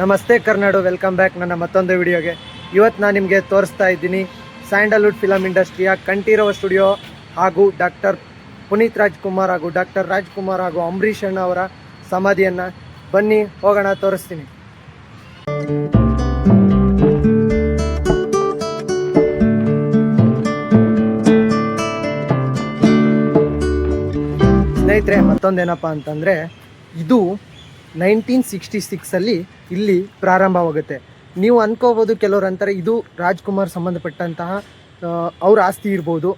ನಮಸ್ತೆ Karnadu welcome back ನನ್ನ ಮತ್ತೊಂದು ವಿಡಿಯೋಗೆ. ಇವತ್ತು ನಾನು ನಿಮಗೆ ತೋರಿಸ್ತಾ ಇದ್ದೀನಿ ಸ್ಯಾಂಡಲ್ವುಡ್ ಫಿಲಮ್ ಇಂಡಸ್ಟ್ರಿಯ ಕಂಠೀರವ ಸ್ಟುಡಿಯೋ ಹಾಗೂ ಡಾಕ್ಟರ್ ಪುನೀತ್ ರಾಜ್ಕುಮಾರ್ ಹಾಗೂ ಡಾಕ್ಟರ್ ರಾಜ್ಕುಮಾರ್ ಹಾಗೂ ಅಂಬರೀಷ್ ಅಣ್ಣ ಅವರ ಸಮಾಧಿಯನ್ನು ಬನ್ನಿ, ಹೋಗೋಣ, ತೋರಿಸ್ತೀನಿ. ಸ್ನೇಹಿತರೆ, ಮತ್ತೊಂದೇನಪ್ಪ ಅಂತಂದರೆ, ಇದು ನೈನ್ಟೀನ್ ಸಿಕ್ಸ್ಟಿ ಸಿಕ್ಸಲ್ಲಿ ಇಲ್ಲಿ ಪ್ರಾರಂಭವಾಗುತ್ತೆ. ನೀವು ಅನ್ಕೋಬೋದು ಕೆಲವರು ಅಂತಾರೆ, ಇದು ರಾಜ್ಕುಮಾರ್ ಸಂಬಂಧಪಟ್ಟಂತಹ ಅವ್ರ ಆಸ್ತಿ ಇರ್ಬೋದು.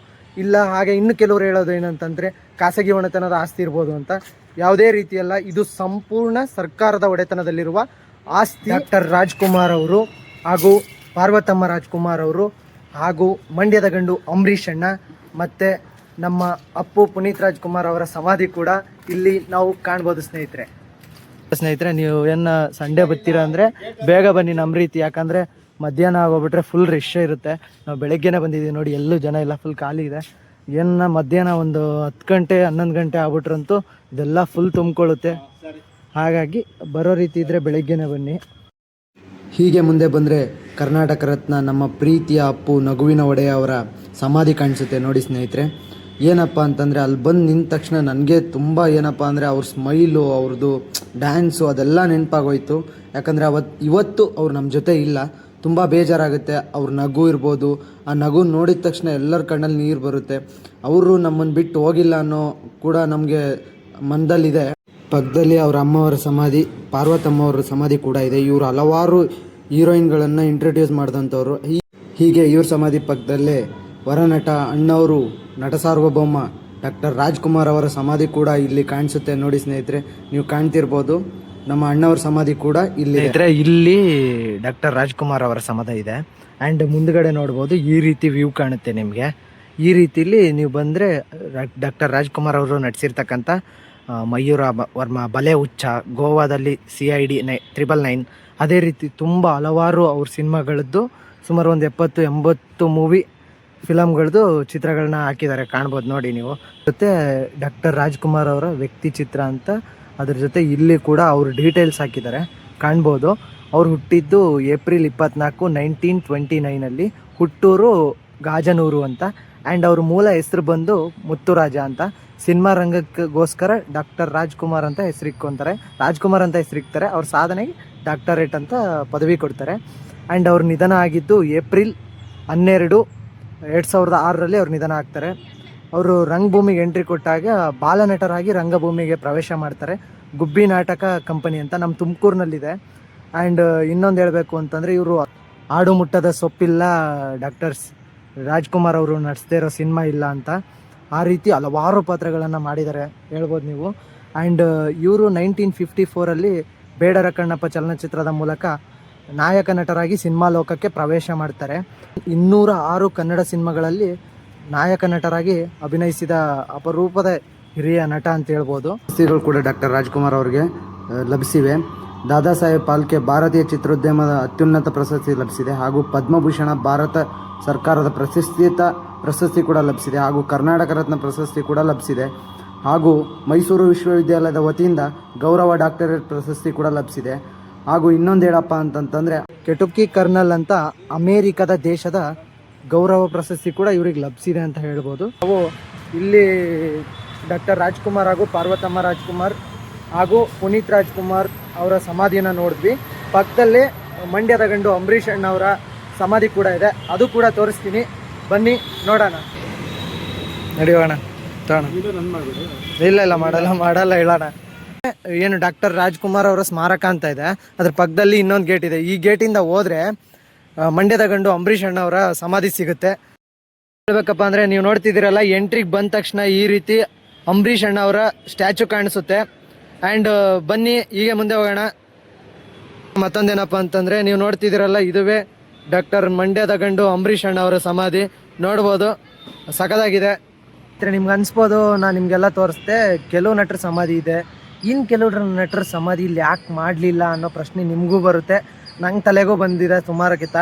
ಇಲ್ಲ, ಹಾಗೆ ಇನ್ನು ಕೆಲವರು ಹೇಳೋದು ಏನಂತಂದರೆ, ಖಾಸಗಿ ಒಡೆತನದ ಆಸ್ತಿ ಇರ್ಬೋದು ಅಂತ. ಯಾವುದೇ ರೀತಿಯಲ್ಲ, ಇದು ಸಂಪೂರ್ಣ ಸರ್ಕಾರದ ಒಡೆತನದಲ್ಲಿರುವ ಆಸ್ತಿ. ಡಾಕ್ಟರ್ ರಾಜ್ಕುಮಾರ್ ಅವರು ಹಾಗೂ ಪಾರ್ವತಮ್ಮ ರಾಜ್ಕುಮಾರ್ ಅವರು ಹಾಗೂ ಮಂಡ್ಯದ ಗಂಡು ಅಂಬರೀಷ್ ಅಣ್ಣ ಮತ್ತು ನಮ್ಮ ಅಪ್ಪು ಪುನೀತ್ ರಾಜ್ಕುಮಾರ್ ಅವರ ಸಮಾಧಿ ಕೂಡ ಇಲ್ಲಿ ನಾವು ಕಾಣ್ಬೋದು ಸ್ನೇಹಿತರೆ. ಸ್ನೇಹಿತರೆ, ನೀವು ಏನು ಸಂಡೇ ಬರ್ತೀರಾ ಅಂದರೆ ಬೇಗ ಬನ್ನಿ ನಮ್ಮ ರೀತಿ. ಯಾಕಂದರೆ ಮಧ್ಯಾಹ್ನ ಆಗೋಗ್ಬಿಟ್ರೆ ಫುಲ್ ರಶ್ ಇರುತ್ತೆ. ನಾವು ಬೆಳಗ್ಗೆನೇ ಬಂದಿದ್ದೀವಿ ನೋಡಿ, ಎಲ್ಲೂ ಜನ ಇಲ್ಲ ಫುಲ್ ಖಾಲಿ ಇದೆ. ಏನು ಮಧ್ಯಾಹ್ನ ಒಂದು ಹತ್ತು ಗಂಟೆ, ಹನ್ನೊಂದು ಗಂಟೆ ಆಗ್ಬಿಟ್ರಂತೂ ಇದೆಲ್ಲ ಫುಲ್ ತುಂಬಿಕೊಳ್ಳುತ್ತೆ. ಹಾಗಾಗಿ ಬರೋ ರೀತಿ ಇದ್ದರೆ ಬೆಳಗ್ಗೆನೇ ಬನ್ನಿ. ಹೀಗೆ ಮುಂದೆ ಬಂದರೆ ಕರ್ನಾಟಕ ರತ್ನ ನಮ್ಮ ಪ್ರೀತಿಯ ಅಪ್ಪು ನಗುವಿನ ಒಡೆಯ ಅವರ ಸಮಾಧಿ ಕಾಣಿಸುತ್ತೆ ನೋಡಿ ಸ್ನೇಹಿತರೆ. ಏನಪ್ಪ ಅಂತಂದರೆ ಅಲ್ಲಿ ಬಂದು ನಿಂತ ತಕ್ಷಣ ನನಗೆ ತುಂಬ ಏನಪ್ಪ ಅಂದರೆ ಅವ್ರ ಸ್ಮೈಲು ಅವ್ರದ್ದು ಡ್ಯಾನ್ಸು ಅದೆಲ್ಲ ನೆನಪಾಗೋಯ್ತು. ಯಾಕಂದರೆ ಅವತ್ತು ಇವತ್ತು ಅವ್ರು ನಮ್ಮ ಜೊತೆ ಇಲ್ಲ. ತುಂಬ ಬೇಜಾರಾಗುತ್ತೆ. ಅವ್ರ ನಗು ಇರ್ಬೋದು. ಆ ನಗು ನೋಡಿದ ತಕ್ಷಣ ಎಲ್ಲರ ಕಣ್ಣಲ್ಲಿ ನೀರು ಬರುತ್ತೆ. ಅವರು ನಮ್ಮನ್ನು ಬಿಟ್ಟು ಹೋಗಿಲ್ಲ ಅನ್ನೋ ಕೂಡ ನಮಗೆ ಮನದಲ್ಲಿದೆ ಪಕ್ಕದಲ್ಲಿ ಅವ್ರ ಅಮ್ಮವರ ಸಮಾಧಿ ಪಾರ್ವತಮ್ಮ ಅವರ ಸಮಾಧಿ ಕೂಡ ಇದೆ. ಇವರು ಹಲವಾರು ಹೀರೋಯಿನ್ಗಳನ್ನು ಇಂಟ್ರೊಡ್ಯೂಸ್ ಮಾಡಿದಂಥವ್ರು. ಹೀಗೆ ಇವ್ರ ಸಮಾಧಿ ಪಕ್ಕದಲ್ಲೇ ವರನಟ ಅಣ್ಣವರು ನಟ ಸಾರ್ವಭೌಮ ಡಾಕ್ಟರ್ ರಾಜ್ಕುಮಾರ್ ಅವರ ಸಮಾಧಿ ಕೂಡ ಇಲ್ಲಿ ಕಾಣಿಸುತ್ತೆ ನೋಡಿ ಸ್ನೇಹಿತರೆ. ನೀವು ಕಾಣ್ತಿರ್ಬೋದು. ನಮ್ಮ ಅಣ್ಣವರ ಸಮಾಧಿ ಕೂಡ ಇಲ್ಲಿ ಇದ್ರೆ ಇಲ್ಲಿ ಡಾಕ್ಟರ್ ರಾಜ್ಕುಮಾರ್ ಅವರ ಸಮಾಧಿ ಇದೆ. ಆ್ಯಂಡ್ ಮುಂದ್ಗಡೆ ನೋಡ್ಬೋದು, ಈ ರೀತಿ ವ್ಯೂ ಕಾಣುತ್ತೆ ನಿಮಗೆ. ಈ ರೀತಿಲಿ ನೀವು ಬಂದರೆ ಡಾಕ್ಟರ್ ರಾಜ್ಕುಮಾರ್ ಅವರು ನಡೆಸಿರ್ತಕ್ಕಂಥ ಮಯೂರ ವರ್ಮ ಬಲೆ ಉಚ್ಚ ಗೋವಾದಲ್ಲಿ ಸಿ ಐ ಡಿ ನೈ ತ್ರಿಬಲ್ ನೈನ್ ಅದೇ ರೀತಿ ತುಂಬ ಹಲವಾರು ಅವ್ರ ಸಿನಿಮಾಗಳದ್ದು, ಸುಮಾರು ಒಂದು ಎಪ್ಪತ್ತು, ಎಂಬತ್ತು ಮೂವಿ ಫಿಲಮ್ಗಳದ್ದು ಚಿತ್ರಗಳನ್ನ ಹಾಕಿದ್ದಾರೆ, ಕಾಣ್ಬೋದು ನೋಡಿ ನೀವು. ಜೊತೆ ಡಾಕ್ಟರ್ ರಾಜ್ಕುಮಾರ್ ಅವರ ವ್ಯಕ್ತಿ ಚಿತ್ರ ಅಂತ ಅದ್ರ ಜೊತೆ ಇಲ್ಲಿ ಕೂಡ ಅವರು ಡೀಟೇಲ್ಸ್ ಹಾಕಿದ್ದಾರೆ, ಕಾಣ್ಬೋದು. ಅವ್ರು ಹುಟ್ಟಿದ್ದು ಏಪ್ರಿಲ್ ಇಪ್ಪತ್ನಾಲ್ಕು ನೈನ್ಟೀನ್ ಟ್ವೆಂಟಿ ನೈನಲ್ಲಿ ಹುಟ್ಟೂರು ಗಾಜನೂರು ಅಂತ. ಆ್ಯಂಡ್ ಅವ್ರ ಮೂಲ ಹೆಸರು ಬಂದು ಮುತ್ತುರಾಜ ಅಂತ. ಸಿನಿಮಾ ರಂಗಕ್ಕೋಸ್ಕರ ಡಾಕ್ಟರ್ ರಾಜ್ಕುಮಾರ್ ಅಂತ ಹೆಸರಿಕ್ಕೊಂತಾರೆ ರಾಜ್ಕುಮಾರ್ ಅಂತ ಹೆಸರಿಕ್ತಾರೆ ಅವ್ರ ಸಾಧನೆಗೆ ಡಾಕ್ಟರೇಟ್ ಅಂತ ಪದವಿ ಕೊಡ್ತಾರೆ. ಆ್ಯಂಡ್ ಅವ್ರ ನಿಧನ ಆಗಿದ್ದು ಏಪ್ರಿಲ್ ಹನ್ನೆರಡು ಎರಡು ಸಾವಿರದ ಆರರಲ್ಲಿ ಅವ್ರು ನಿಧನ ಆಗ್ತಾರೆ. ಅವರು ರಂಗಭೂಮಿಗೆ ಎಂಟ್ರಿ ಕೊಟ್ಟಾಗ ಬಾಲನಟರಾಗಿ ರಂಗಭೂಮಿಗೆ ಪ್ರವೇಶ ಮಾಡ್ತಾರೆ. ಗುಬ್ಬಿ ನಾಟಕ ಕಂಪನಿ ಅಂತ ನಮ್ಮ ತುಮಕೂರಿನಲ್ಲಿದೆ. ಆ್ಯಂಡ್ ಇನ್ನೊಂದು ಹೇಳಬೇಕು ಅಂತಂದರೆ ಇವರು ಆಡು ಮುಟ್ಟದ ಸೊಪ್ಪಿಲ್ಲ ಡಾಕ್ಟರ್ಸ್ ರಾಜ್ಕುಮಾರ್ ಅವರು ನಡೆಸದೇ ಇರೋ ಸಿನಿಮಾ ಇಲ್ಲ ಅಂತ. ಆ ರೀತಿ ಹಲವಾರು ಪಾತ್ರಗಳನ್ನು ಮಾಡಿದ್ದಾರೆ. ಹೇಳ್ಬೋದು ನೀವು. ಆ್ಯಂಡ್ ಇವರು ನೈನ್ಟೀನ್ ಫಿಫ್ಟಿ ಫೋರಲ್ಲಿ ಬೇಡರ ಕಣ್ಣಪ್ಪ ಚಲನಚಿತ್ರದ ಮೂಲಕ ನಾಯಕ ನಟರಾಗಿ ಸಿನಿಮಾ ಲೋಕಕ್ಕೆ ಪ್ರವೇಶ ಮಾಡ್ತಾರೆ. ಇನ್ನೂರ ಆರು ಕನ್ನಡ ಸಿನಿಮಾಗಳಲ್ಲಿ ನಾಯಕ ನಟರಾಗಿ ಅಭಿನಯಿಸಿದ ಅಪರೂಪದ ಹಿರಿಯ ನಟ ಅಂತ ಹೇಳ್ಬೋದು. ಪ್ರಶಸ್ತಿಗಳು ಕೂಡ ಡಾಕ್ಟರ್ ರಾಜ್ಕುಮಾರ್ ಅವರಿಗೆ ಲಭಿಸಿವೆ. ದಾದಾ ಸಾಹೇಬ್ ಪಾಲ್ಕೆ ಭಾರತೀಯ ಚಿತ್ರೋದ್ಯಮದ ಅತ್ಯುನ್ನತ ಪ್ರಶಸ್ತಿ ಲಭಿಸಿದೆ ಹಾಗೂ ಪದ್ಮಭೂಷಣ ಭಾರತ ಸರ್ಕಾರದ ಪ್ರತಿಷ್ಠಿತ ಪ್ರಶಸ್ತಿ ಕೂಡ ಲಭಿಸಿದೆ ಹಾಗೂ ಕರ್ನಾಟಕ ರತ್ನ ಪ್ರಶಸ್ತಿ ಕೂಡ ಲಭಿಸಿದೆ ಹಾಗೂ ಮೈಸೂರು ವಿಶ್ವವಿದ್ಯಾಲಯದ ವತಿಯಿಂದ ಗೌರವ ಡಾಕ್ಟರೇಟ್ ಪ್ರಶಸ್ತಿ ಕೂಡ ಲಭಿಸಿದೆ. ಹಾಗೂ ಇನ್ನೊಂದು ಹೇಳಪ್ಪ ಅಂತಂತಂದರೆ ಕೆಟುಕಿ ಕರ್ನಲ್ ಅಂತ ಅಮೇರಿಕದ ದೇಶದ ಗೌರವ ಪ್ರಶಸ್ತಿ ಕೂಡ ಇವ್ರಿಗೆ ಲಭಿಸಿದೆ ಅಂತ ಹೇಳ್ಬೋದು. ನಾವು ಇಲ್ಲಿ ಡಾಕ್ಟರ್ ರಾಜ್ಕುಮಾರ್ ಹಾಗೂ ಪಾರ್ವತಮ್ಮ ರಾಜ್ಕುಮಾರ್ ಹಾಗೂ ಪುನೀತ್ ರಾಜ್ಕುಮಾರ್ ಅವರ ಸಮಾಧಿಯನ್ನು ನೋಡಿದ್ವಿ. ಪಕ್ಕದಲ್ಲೇ ಮಂಡ್ಯದ ಗಂಡು ಅಂಬರೀಷ್ ಅಣ್ಣ ಅವರ ಸಮಾಧಿ ಕೂಡ ಇದೆ. ಅದು ಕೂಡ ತೋರಿಸ್ತೀನಿ. ಬನ್ನಿ, ನೋಡೋಣ. ನಡೆಯೋಣ ಇಲ್ಲ ಇಲ್ಲ, ಮಾಡಲ್ಲ ಮಾಡಲ್ಲ, ಹೇಳೋಣ. ಏನು ಡಾಕ್ಟರ್ ರಾಜ್ಕುಮಾರ್ ಅವರ ಸ್ಮಾರಕ ಅಂತ ಇದೆ. ಅದ್ರ ಪಕ್ಕದಲ್ಲಿ ಇನ್ನೊಂದು ಗೇಟ್ ಇದೆ. ಈ ಗೇಟಿಂದ ಹೋದ್ರೆ ಮಂಡ್ಯದ ಗಂಡು ಅಂಬರೀಷ್ ಅಣ್ಣ ಅವರ ಸಮಾಧಿ ಸಿಗುತ್ತೆ. ಹೇಳ್ಬೇಕಪ್ಪ ಅಂದ್ರೆ ನೀವು ನೋಡ್ತಿದ್ದೀರಲ್ಲ ಎಂಟ್ರಿಗೆ ಬಂದ ತಕ್ಷಣ ಈ ರೀತಿ ಅಂಬರೀಷ್ ಅಣ್ಣ ಅವರ ಸ್ಟ್ಯಾಚು ಕಾಣಿಸುತ್ತೆ. ಅಂಡ್ ಬನ್ನಿ, ಹೀಗೆ ಮುಂದೆ ಹೋಗೋಣ. ಮತ್ತೊಂದೇನಪ್ಪ ಅಂತಂದ್ರೆ, ನೀವು ನೋಡ್ತಿದ್ದೀರಲ್ಲ, ಇದುವೇ ಡಾಕ್ಟರ್ ಮಂಡ್ಯದ ಗಂಡು ಅಂಬರೀಷ್ ಅಣ್ಣ ಅವರ ಸಮಾಧಿ. ನೋಡ್ಬೋದು. ಸಖದಾಗಿದೆ ನಿಮ್ಗೆ ಅನ್ಸ್ಬೋದು ನಾನು ನಿಮಗೆಲ್ಲ ತೋರಿಸ್ದೆ. ಕೆಲವು ನಟರ ಸಮಾಧಿ ಇದೆ. ಇನ್ನು ಕೆಲವರು ನಟರ ಸಮಾಧಿ ಇಲ್ಲಿ ಯಾಕೆ ಮಾಡಲಿಲ್ಲ ಅನ್ನೋ ಪ್ರಶ್ನೆ ನಿಮಗೂ ಬರುತ್ತೆ. ನಂಗೆ ತಲೆಗೂ ಬಂದಿದೆ ಸುಮಾರಕ್ಕಿಂತ.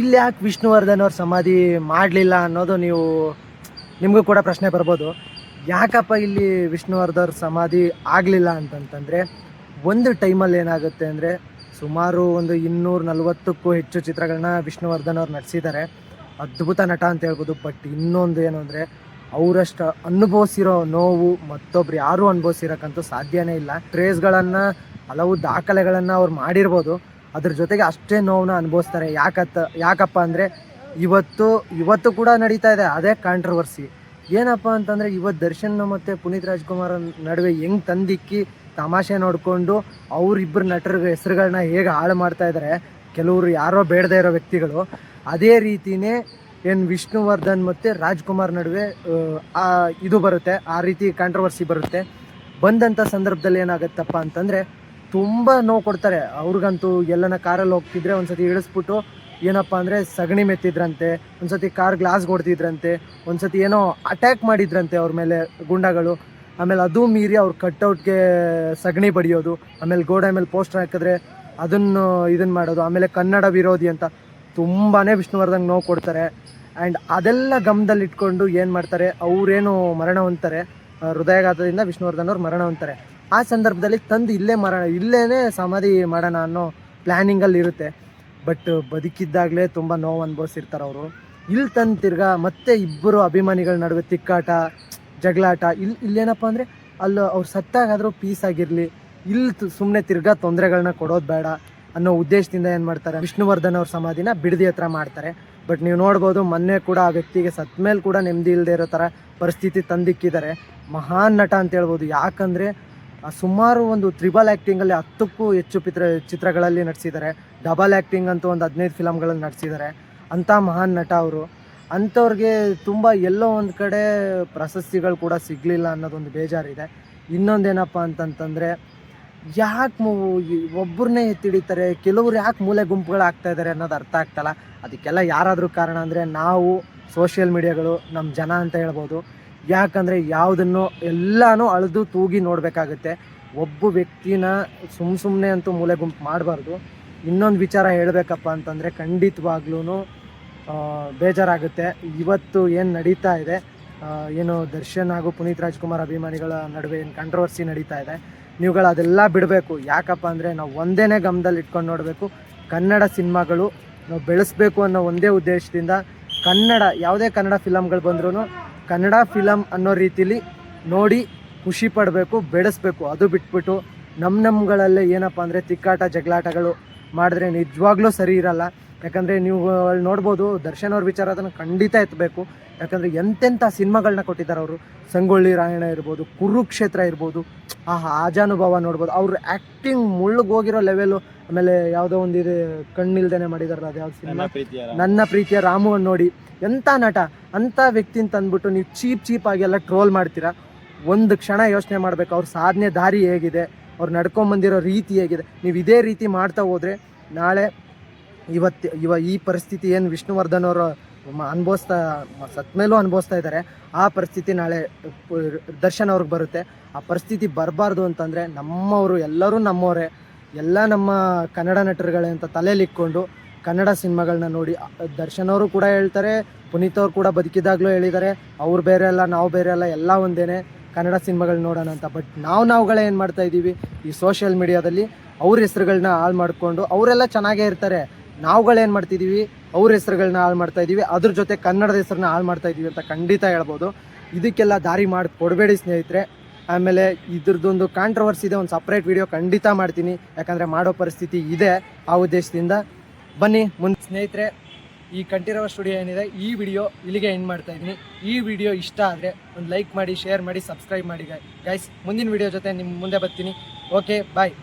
ಇಲ್ಲಿ ಯಾಕೆ ವಿಷ್ಣುವರ್ಧನ್ ಅವ್ರ ಸಮಾಧಿ ಮಾಡಲಿಲ್ಲ ಅನ್ನೋದು ನೀವು ನಿಮಗೂ ಕೂಡ ಪ್ರಶ್ನೆ ಬರ್ಬೋದು. ಯಾಕಪ್ಪ ಇಲ್ಲಿ ವಿಷ್ಣುವರ್ಧನ್ ಸಮಾಧಿ ಆಗಲಿಲ್ಲ ಅಂತಂತಂದರೆ, ಒಂದು ಟೈಮಲ್ಲಿ ಏನಾಗುತ್ತೆ ಅಂದರೆ, ಸುಮಾರು ಒಂದು ಇನ್ನೂರ ನಲವತ್ತಕ್ಕೂ ಹೆಚ್ಚು ಚಿತ್ರಗಳನ್ನ ವಿಷ್ಣುವರ್ಧನ್ ಅವ್ರು ನಟಿಸಿದ್ದಾರೆ ಅದ್ಭುತ ನಟ ಅಂತ ಹೇಳ್ಬೋದು. ಬಟ್ ಇನ್ನೊಂದು ಏನು ಅಂದರೆ ಅವರಷ್ಟು ಅನುಭವಿಸಿರೋ ನೋವು ಮತ್ತೊಬ್ರು ಯಾರೂ ಅನುಭವಿಸಿರೋಕ್ಕಂತೂ ಸಾಧ್ಯನೇ ಇಲ್ಲ. ಟ್ರೇಸ್ಗಳನ್ನು ಹಲವು ದಾಖಲೆಗಳನ್ನು ಅವ್ರು ಮಾಡಿರ್ಬೋದು. ಅದ್ರ ಜೊತೆಗೆ ಅಷ್ಟೇ ನೋವನ್ನ ಅನುಭವಿಸ್ತಾರೆ. ಯಾಕತ್ತ, ಯಾಕಪ್ಪ ಅಂದರೆ ಇವತ್ತು ಇವತ್ತು ಕೂಡ ನಡೀತಾ ಇದೆ. ಅದೇ ಕಾಂಟ್ರವರ್ಸಿ ಏನಪ್ಪ ಅಂತಂದರೆ ಇವತ್ತು ದರ್ಶನ್ ಮತ್ತು ಪುನೀತ್ ರಾಜ್ಕುಮಾರ್ ನಡುವೆ ಹೆಂಗೆ ತಂದಿಕ್ಕಿ ತಮಾಷೆ ನೋಡಿಕೊಂಡು ಅವರಿಬ್ಬರು ನಟರ ಹೆಸರುಗಳನ್ನ ಹೇಗೆ ಹಾಳು ಮಾಡ್ತಾ ಇದ್ದಾರೆ ಕೆಲವರು ಯಾರೋ ಬೇಡದೇ ಇರೋ ವ್ಯಕ್ತಿಗಳು, ಅದೇ ರೀತಿನೇ ಏನು ವಿಷ್ಣುವರ್ಧನ್ ಮತ್ತು ರಾಜ್ಕುಮಾರ್ ನಡುವೆ ಇದು ಬರುತ್ತೆ, ಆ ರೀತಿ ಕಾಂಟ್ರವರ್ಸಿ ಬರುತ್ತೆ. ಬಂದಂಥ ಸಂದರ್ಭದಲ್ಲಿ ಏನಾಗುತ್ತಪ್ಪ ಅಂತಂದರೆ, ತುಂಬ ನೋವು ಕೊಡ್ತಾರೆ. ಅವ್ರಿಗಂತೂ ಎಲ್ಲನ ಕಾರಲ್ಲಿ ಹೋಗ್ತಿದ್ರೆ ಒಂದ್ಸತಿ ಇಳಿಸ್ಬಿಟ್ಟು, ಏನಪ್ಪ ಅಂದರೆ ಸಗಣಿ ಮೆತ್ತಿದ್ರಂತೆ, ಒಂದ್ಸತಿ ಕಾರ್ ಗ್ಲಾಸ್ ಹೊಡ್ತಿದ್ರಂತೆ ಒಂದ್ಸತಿ ಏನೋ ಅಟ್ಯಾಕ್ ಮಾಡಿದ್ರಂತೆ ಅವ್ರ ಮೇಲೆ ಗುಂಡಗಳು. ಆಮೇಲೆ ಅದು ಮೀರಿ ಅವ್ರು ಕಟ್ಔಟ್ಗೆ ಸಗಣಿ ಬಡಿಯೋದು, ಆಮೇಲೆ ಗೋಡೆ ಮೇಲೆ ಪೋಸ್ಟರ್ ಹಾಕಿದ್ರೆ ಅದನ್ನು ಇದನ್ನು ಮಾಡೋದು, ಆಮೇಲೆ ಕನ್ನಡ ವಿರೋಧಿ ಅಂತ. ತುಂಬಾ ವಿಷ್ಣುವರ್ಧನ್ ನೋವು ಕೊಡ್ತಾರೆ. ಆ್ಯಂಡ್ ಅದೆಲ್ಲ ಗಮನದಲ್ಲಿಟ್ಕೊಂಡು ಏನು ಮಾಡ್ತಾರೆ, ಅವರೇನು ಮರಣ ಹೊಂತಾರೆ ಹೃದಯಾಘಾತದಿಂದ ವಿಷ್ಣುವರ್ಧನ್ ಅವ್ರು ಮರಣ ಹೊಂತಾರೆ ಆ ಸಂದರ್ಭದಲ್ಲಿ ತಂದು ಇಲ್ಲೇ ಮರಣ ಇಲ್ಲೇ ಸಮಾಧಿ ಮಾಡೋಣ ಅನ್ನೋ ಪ್ಲ್ಯಾನಿಂಗಲ್ಲಿ ಇರುತ್ತೆ. ಬಟ್ ಬದುಕಿದ್ದಾಗಲೇ ತುಂಬ ನೋವು ಅನುಭವಿಸಿರ್ತಾರೆ ಅವರು. ಇಲ್ಲಿ ತಂದು ತಿರ್ಗಾ ಮತ್ತೆ ಇಬ್ಬರು ಅಭಿಮಾನಿಗಳ ನಡುವೆ ತಿಕ್ಕಾಟ, ಜಗಳಾಟ ಇಲ್ಲಿ ಇಲ್ಲೇನಪ್ಪ ಅಂದರೆ ಅಲ್ಲಿ ಅವ್ರು ಸತ್ತಾಗಾದರೂ ಪೀಸ್ ಆಗಿರಲಿ ಇಲ್ಲಿ ಸುಮ್ಮನೆ ತಿರ್ಗಾ ತೊಂದರೆಗಳನ್ನ ಕೊಡೋದು ಬೇಡ ಅನ್ನೋ ಉದ್ದೇಶದಿಂದ ಏನು ಮಾಡ್ತಾರೆ, ವಿಷ್ಣುವರ್ಧನ್ ಅವ್ರ ಸಮಾಧಿನ ಬಿಡದಿ ಹತ್ರ ಮಾಡ್ತಾರೆ. ಬಟ್ ನೀವು ನೋಡ್ಬೋದು ಮೊನ್ನೆ ಕೂಡ ಆ ವ್ಯಕ್ತಿಗೆ ಸತ್ತ ಮೇಲೆ ಕೂಡ ನೆಮ್ಮದಿ ಇಲ್ಲದೆ ಇರೋ ಥರ ಪರಿಸ್ಥಿತಿ ತಂದಿಕ್ಕಿದ್ದಾರೆ. ಮಹಾನ್ ನಟ ಅಂತ ಹೇಳ್ಬೋದು. ಯಾಕಂದರೆ ಸುಮಾರು ಒಂದು ತ್ರಿಬಲ್ ಆ್ಯಕ್ಟಿಂಗಲ್ಲಿ ಹತ್ತಕ್ಕೂ ಹೆಚ್ಚು ಪಿತ್ರ ಚಿತ್ರಗಳಲ್ಲಿ ನಟಿಸಿದ್ದಾರೆ ಡಬಲ್ ಆ್ಯಕ್ಟಿಂಗ್ ಅಂತೂ ಒಂದು ಹದಿನೈದು ಫಿಲಮ್ಗಳಲ್ಲಿ ನಟಿಸಿದ್ದಾರೆ ಅಂಥ ಮಹಾನ್ ನಟ ಅವರು. ಅಂಥವ್ರಿಗೆ ತುಂಬ ಎಲ್ಲೋ ಒಂದು ಕಡೆ ಪ್ರಶಸ್ತಿಗಳು ಕೂಡ ಸಿಗಲಿಲ್ಲ ಅನ್ನೋದೊಂದು ಬೇಜಾರಿದೆ. ಇನ್ನೊಂದೇನಪ್ಪ ಅಂತಂತಂದರೆ ಯಾಕೆ ಒಬ್ಬರನ್ನೇ ಎತ್ತಿಡಿತಾರೆ? ಕೆಲವರು ಯಾಕೆ ಮೂಲೆ ಗುಂಪುಗಳಾಗ್ತಾ ಇದ್ದಾರೆ ಅನ್ನೋದು ಅರ್ಥ ಆಗ್ತಲ್ಲ. ಅದಕ್ಕೆಲ್ಲ ಯಾರಾದರೂ ಕಾರಣ ಅಂದರೆ ನಾವು ಸೋಷಿಯಲ್ ಮೀಡಿಯಾಗಳು ನಮ್ಮ ಜನ ಅಂತ ಹೇಳ್ಬೋದು. ಯಾಕಂದರೆ ಯಾವುದನ್ನು ಎಲ್ಲನೂ ಅಳೆದು ತೂಗಿ ನೋಡಬೇಕಾಗುತ್ತೆ. ಒಬ್ಬ ವ್ಯಕ್ತಿನ ಸುಮ್ಮ ಸುಮ್ಮನೆ ಅಂತೂ ಮೂಲೆ ಗುಂಪು ಮಾಡಬಾರ್ದು. ಇನ್ನೊಂದು ವಿಚಾರ ಹೇಳಬೇಕಪ್ಪ ಅಂತಂದರೆ ಖಂಡಿತವಾಗ್ಲೂ ಬೇಜಾರಾಗುತ್ತೆ. ಇವತ್ತು ಏನು ನಡೀತಾ ಇದೆ? ಏನು ದರ್ಶನ್ ಹಾಗೂ ಪುನೀತ್ ರಾಜ್ಕುಮಾರ್ ಅಭಿಮಾನಿಗಳ ನಡುವೆ ಏನು ಕಂಟ್ರವರ್ಸಿ ನಡೀತಾ ಇದೆ? ನೀವುಗಳು ಅದೆಲ್ಲ ಬಿಡಬೇಕು. ಯಾಕಪ್ಪ ಅಂದರೆ ನಾವು ಒಂದೇ ಗಮನದಲ್ಲಿ ಇಟ್ಕೊಂಡು ನೋಡಬೇಕು. ಕನ್ನಡ ಸಿನಿಮಾಗಳು ನಾವು ಬೆಳೆಸಬೇಕು ಅನ್ನೋ ಒಂದೇ ಉದ್ದೇಶದಿಂದ ಕನ್ನಡ, ಯಾವುದೇ ಕನ್ನಡ ಫಿಲಮ್ಗಳು ಬಂದ್ರೂ ಕನ್ನಡ ಫಿಲಮ್ ಅನ್ನೋ ರೀತಿಲಿ ನೋಡಿ ಖುಷಿ ಪಡಬೇಕು, ಬೆಳೆಸಬೇಕು. ಅದು ಬಿಟ್ಬಿಟ್ಟು ನಮ್ಮ ನಮ್ಮಗಳಲ್ಲೇ ಏನಪ್ಪ ಅಂದರೆ ತಿಕ್ಕಾಟ, ಜಗಳಾಟಗಳು ಮಾಡಿದ್ರೆ ನಿಜವಾಗ್ಲೂ ಸರಿ ಇರಲ್ಲ. ಯಾಕಂದರೆ ನೀವು ಅಲ್ಲಿ ನೋಡ್ಬೋದು ದರ್ಶನ್ ಅವ್ರ ವಿಚಾರ ಅದನ್ನು ಖಂಡಿತ ಎತ್ತಬೇಕು ಯಾಕಂದರೆ ಎಂತೆಂಥ ಸಿನಿಮಾಗಳನ್ನ ಕೊಟ್ಟಿದ್ದಾರೆ ಅವರು. ಸಂಗೊಳ್ಳಿ ರಾಯಣ ಇರ್ಬೋದು ಕುರುಕ್ಷೇತ್ರ ಇರ್ಬೋದು ಆ ಆಜಾನುಭವ ನೋಡ್ಬೋದು. ಅವ್ರ ಆ್ಯಕ್ಟಿಂಗ್ ಮುಳ್ಳುಗೋಗಿರೋ ಹೋಗಿರೋ ಲೆವೆಲು ಆಮೇಲೆ ಯಾವುದೋ ಒಂದು ಇದು ಕಣ್ಣಿಲ್ದೇನೆ ಮಾಡಿದಾರಲ್ಲ ಅದು ಯಾವ್ದು ಸಿನಿಮಾ? ನನ್ನ ಪ್ರೀತಿಯ ರಾಮುವನ್ನು ನೋಡಿ ಎಂಥ ನಟ ಅಂಥ ವ್ಯಕ್ತಿ ಅಂತ ಅಂದ್ಬಿಟ್ಟು ನೀವು ಚೀಪ್ ಚೀಪ್ ಆಗಿ ಎಲ್ಲ ಟ್ರೋಲ್ ಮಾಡ್ತೀರಾ? ಒಂದು ಕ್ಷಣ ಯೋಚನೆ ಮಾಡಬೇಕು ಅವ್ರ ಸಾಧನೆ ದಾರಿ ಹೇಗಿದೆ ಅವ್ರು ನಡ್ಕೊಂಬಂದಿರೋ ರೀತಿ ಹೇಗಿದೆ. ನೀವು ಇದೇ ರೀತಿ ಮಾಡ್ತಾ ಹೋದರೆ ನಾಳೆ ಇವತ್ತು ಇವ ಈ ಪರಿಸ್ಥಿತಿ ಏನು ವಿಷ್ಣುವರ್ಧನ್ ಅವರು ಅನುಭವಿಸ್ತಾ ಸತ್ ಮೇಲೂ ಅನುಭವಿಸ್ತಾ ಇದ್ದಾರೆ ಆ ಪರಿಸ್ಥಿತಿ ನಾಳೆ ದರ್ಶನ ಅವ್ರಿಗೆ ಬರುತ್ತೆ. ಆ ಪರಿಸ್ಥಿತಿ ಬರಬಾರ್ದು ಅಂತಂದರೆ ನಮ್ಮವರು ಎಲ್ಲರೂ ನಮ್ಮವರೇ, ಎಲ್ಲ ನಮ್ಮ ಕನ್ನಡ ನಟರುಗಳೇ ಅಂತ ತಲೆಯಲ್ಲಿ ಇಕ್ಕೊಂಡು ಕನ್ನಡ ಸಿನಿಮಾಗಳನ್ನ ನೋಡಿ ದರ್ಶನ್ ಅವರು ಕೂಡ ಹೇಳ್ತಾರೆ, ಪುನೀತ್ ಅವರು ಕೂಡ ಬದುಕಿದಾಗಲೂ ಹೇಳಿದ್ದಾರೆ ಅವ್ರು ಬೇರೆ ಅಲ್ಲ, ನಾವು ಬೇರೆ ಅಲ್ಲ, ಎಲ್ಲ ಒಂದೇನೆ, ಕನ್ನಡ ಸಿನಿಮಾಗಳು ನೋಡೋಣ ಅಂತ. ಬಟ್ ನಾವು ನಾವುಗಳೇ ಏನು ಮಾಡ್ತಾ ಇದ್ದೀವಿ ಈ ಸೋಷಿಯಲ್ ಮೀಡಿಯಾದಲ್ಲಿ, ಅವ್ರ ಹೆಸರುಗಳನ್ನ ಹಾಳು ಮಾಡಿಕೊಂಡು ಅವರೆಲ್ಲ ಚೆನ್ನಾಗೇ ಇರ್ತಾರೆ. ನಾವುಗಳೇನು ಮಾಡ್ತಿದ್ದೀವಿ ಅವ್ರ ಹೆಸರುಗಳನ್ನ ಹಾಳು ಮಾಡ್ತಾ ಇದ್ದೀವಿ ಅದ್ರ ಜೊತೆ ಕನ್ನಡದ ಹೆಸರನ್ನ ಹಾಳು ಮಾಡ್ತಾ ಇದ್ದೀವಿ ಅಂತ ಖಂಡಿತ ಹೇಳ್ಬೋದು. ಇದಕ್ಕೆಲ್ಲ ದಾರಿ ಮಾಡಿ, ಕೊಡಬೇಡಿ ಸ್ನೇಹಿತರೆ. ಆಮೇಲೆ ಇದ್ರದ್ದೊಂದು ಕಾಂಟ್ರವರ್ಸಿ ಇದೆ, ಒಂದು ಸಪ್ರೇಟ್ ವಿಡಿಯೋ ಖಂಡಿತ ಮಾಡ್ತೀನಿ. ಯಾಕಂದರೆ ಮಾಡೋ ಪರಿಸ್ಥಿತಿ ಇದೆ ಆ ಉದ್ದೇಶದಿಂದ. ಬನ್ನಿ, ಮುಂದೆ ಸ್ನೇಹಿತರೆ, ಈ ಕಂಠೀರವ ಸ್ಟುಡಿಯೋ ಏನಿದೆ, ಈ ವಿಡಿಯೋ ಇಲ್ಲಿಗೆ ಎಂಡ್ ಮಾಡ್ತಾ ಇದ್ದೀನಿ ಈ ವಿಡಿಯೋ ಇಷ್ಟ ಆದರೆ ಒಂದು ಲೈಕ್ ಮಾಡಿ ಶೇರ್ ಮಾಡಿ ಸಬ್ಸ್ಕ್ರೈಬ್ ಮಾಡಿ ಗೈಸ್ ಮುಂದಿನ ವಿಡಿಯೋ ಜೊತೆ ನಿಮ್ಮ ಮುಂದೆ ಬರ್ತೀನಿ. Okay bye